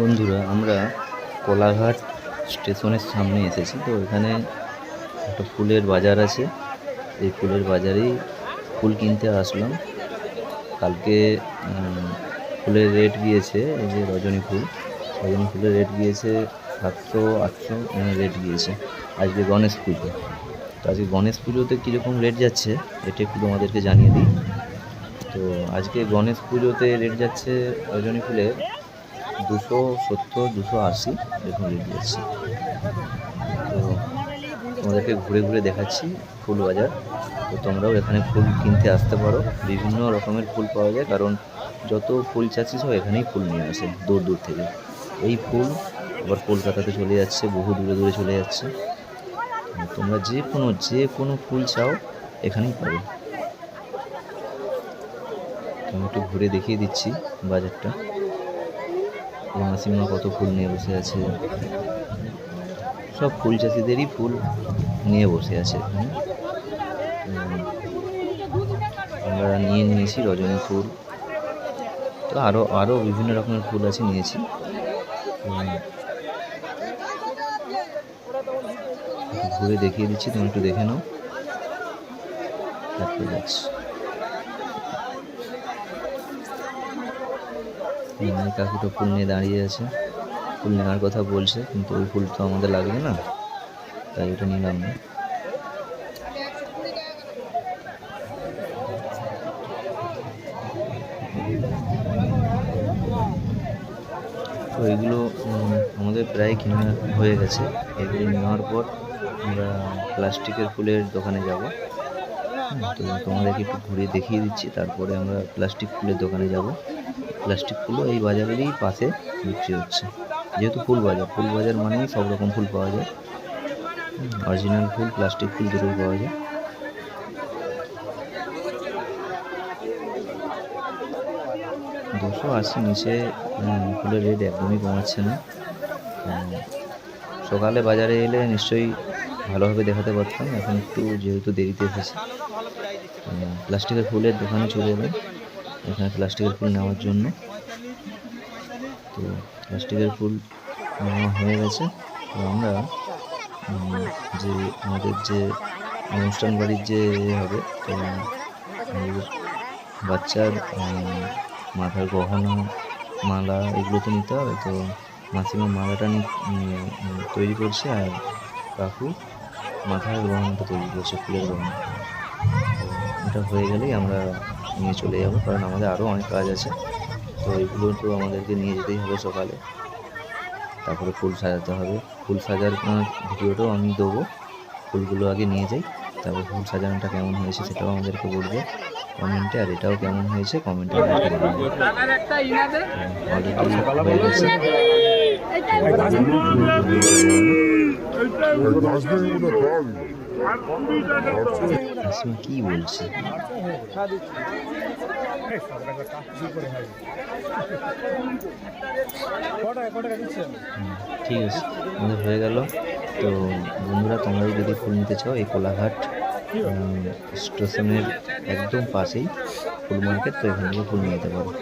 বন্ধুরা, আমরা কোলাঘাট স্টেশনের সামনে এসেছি। তো এখানে একটা ফুলের বাজার আছে। এই ফুলের বাজারেই ফুল কিনতে আসলাম। কালকে ফুলের রেট গিয়েছে, এই যে রজনী ফুল। রজনী ফুলের রেট গিয়েছে সাতশো, আটশো রেট গিয়েছে। আজকে গণেশ পুজো। তো আজকে গণেশ পুজোতে কীরকম রেট যাচ্ছে, এটা একটু তোমাদেরকে জানিয়ে দিই। তো আজকে গণেশ পুজোতে রেট যাচ্ছে রজনী ফুলের দুশো সত্তর, দুশো আশি এরকম রেট যাচ্ছে তো তোমাদেরকে ঘুরে ঘুরে দেখাচ্ছি ফুল বাজার। তো তোমরাও এখানে ফুল কিনতে আসতে পারো। বিভিন্ন রকমের ফুল পাওয়া যায়, কারণ যত ফুল চাষি সব এখানেই ফুল নিয়ে আসে, দূর দূর থেকে। এই ফুল আবার কলকাতাতে চলে যাচ্ছে, বহু দূরে দূরে চলে যাচ্ছে। তোমরা যে কোনো যে কোনো ফুল চাও, এখানেই পাবে। আমি একটু ঘুরে দেখিয়ে দিচ্ছি বাজারটা। এই মাসিমা কত ফুল নিয়ে বসে আছে? সব ফুল চাষিদেরই ফুল নিয়ে বসে আছে। আমরা নিয়ে নিয়েছি রজনী ফুল। তো আরও আরও বিভিন্ন রকমের ফুল আছে নিয়েছি। ঘুরে দেখিয়ে দিচ্ছি, তুমি একটু দেখে নাও। তারপরে যাচ্ছি এই কাকুটা ফুল নিয়ে দাঁড়িয়ে আছে। ফুল নেওয়ার কথা বলছে কিন্তু ওই ফুল তো আমাদের লাগবে না। তাই ওটা নিলাম না। তো উম, আমাদের প্রায় কেনা হয়ে গেছে। এগুলো নেওয়ার পর আমরা প্লাস্টিকের ফুলের দোকানে যাব। তো তোমাদেরকে একটু ঘুরিয়ে দেখিয়ে দিচ্ছি তারপরে আমরা প্লাস্টিক ফুলের দোকানে যাব। প্লাস্টিক ফুলও এই বাজারেরই পাশে বিক্রি হচ্ছে। যেহেতু ফুল বাজার ফুল বাজার মানেই সব রকম ফুল পাওয়া যায়। অরিজিনাল ফুল প্লাস্টিক ফুল দুটোই পাওয়া যায়। দুশো আশি নিচে উম, ফুলের রেট একদমই কমাচ্ছে না। উম, সকালে বাজারে এলে নিশ্চয়ই ভালোভাবে দেখাতে পারতাম। এখন একটু যেহেতু দেরিতে এসেছে প্লাস্টিকের ফুলের দোকানে চলে এলাম। এখানে প্লাস্টিকের ফুল নেওয়ার জন্য। তো প্লাস্টিকের ফুল নেওয়া হয়ে গেছে। তো আমরা যে আমাদের যে অনুষ্ঠান বাড়ির যে হবে, তো বাচ্চার মাথার গহনা, মালা, এগুলো তো নিতে হবে। তো মাসিমা মালাটা তৈরি করছে আর কাকু মাথার গহনাটা তৈরি করছে, ফুলের গহনা। এটা হয়ে গেলেই আমরা নিয়ে চলে যাব কারণ আমাদের আরও অনেক কাজ আছে তো এগুলো তো আমাদেরকে নিয়ে যেতেই হবে সকালে তারপরে ফুল সাজাতে হবে ফুল সাজার ভিডিওটাও আমি দেবো ফুলগুলো আগে নিয়ে যাই তারপর ফুল সাজানোটা কেমন হয়েছে সেটাও আমাদেরকে বলবে কমেন্টে আর এটাও কেমন হয়েছে কমেন্টে অলরেডি হয়ে গেছে কি বলছে ঠিক আছে, আমাদের হয়ে গেল। তো বন্ধুরা, তোমরা যদি ফুল নিতে চাও, এই কোলাঘাট স্টেশনের একদম পাশেই ফুল মার্কেট তো এখান থেকে ফুল নিয়ে নিতে পারো।